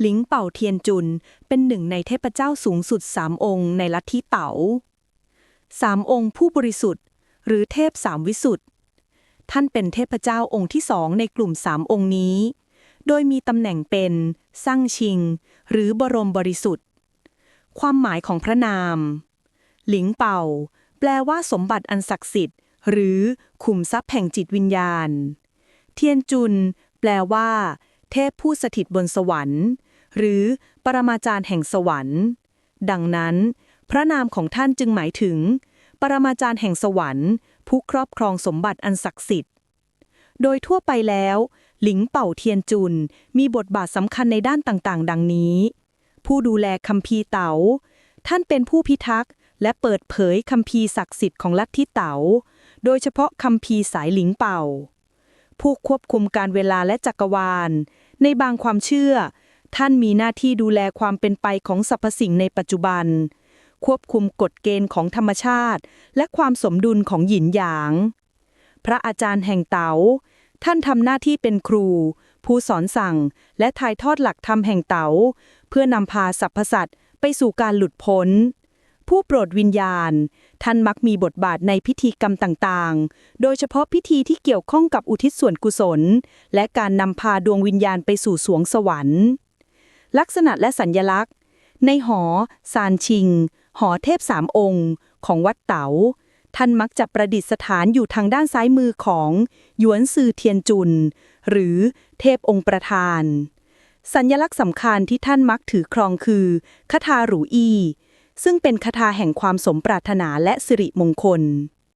หลิงเป่าเทียนจุนเป็นหนึ่งในเทพเจ้าสูงสุดสามองค์ในลัทธิเต๋าสามองค์ผู้บริสุทธิ์ หรือเทพสามวิสุทธิ์ ท่านเป็นเทพเจ้าองค์ที่สองในกลุ่มสามองค์นี้ โดยมีตำแหน่งเป็นซั่งชิง หรือบรมบริสุทธิ์ ความหมายของพระนาม หลิงเป่า แปลว่าสมบัติอันศักดิ์สิทธิ์ หรือขุมทรัพย์แห่งจิตวิญญาณ เทียนจุน แปลว่า เทพผู้สถิตบนสวรรค์ หรือปรมาจารย์แห่งสวรรค์ ดังนั้น พระนามของท่านจึงหมายถึง ปรมาจารย์แห่งสวรรค์ ผู้ครอบครองสมบัติอันศักดิ์สิทธิ์ โดยทั่วไปแล้ว หลิงเป่าเทียนจุนมีบทบาทสำคัญในด้านต่างๆ ดังนี้ ผู้ดูแลคัมภีร์เต๋าท่านเป็นผู้พิทักษ์และเปิดเผยคัมภีร์ศักดิ์สิทธิ์ของลัทธิเต๋า โดยเฉพาะคัมภีร์สายหลิงเป่า ผู้ควบคุมการเวลาและจักรวาล ในบางความเชื่อ ท่านมีหน้าที่ดูแลความเป็นไปของสรรพสิ่งในปัจจุบัน ควบคุมกฎเกณฑ์ของธรรมชาติ และความสมดุลของหยินหยาง พระอาจารย์แห่งเต๋า ท่านทำหน้าที่เป็นครู ผู้สอนสั่ง และถ่ายทอดหลักธรรมแห่งเต๋า เพื่อนำพาสรรพสัตว์ไปสู่การหลุดพ้นผู้โปรดวิญญาณ ท่านมักมีบทบาทในพิธีกรรมต่างๆ โดยเฉพาะพิธีที่เกี่ยวข้องกับอุทิศส่วนกุศล และการนำพาดวงวิญญาณไปสู่สวงสวรรค์ ลักษณะและสัญญลักษณ์ ในหอ ซานชิง หอเทพสามองค์ ของวัดเต๋า ท่านมักจะประดิษฐานอยู่ทางด้านซ้ายมือของหยวนซือเทียนจุน หรือเทพองค์ประธาน สัญลักษณ์สำคัญที่ท่านมักถือครองคือคาถาหรูอี ซึ่งเป็นคาถาแห่งความสมปรารถนาและสิริมงคล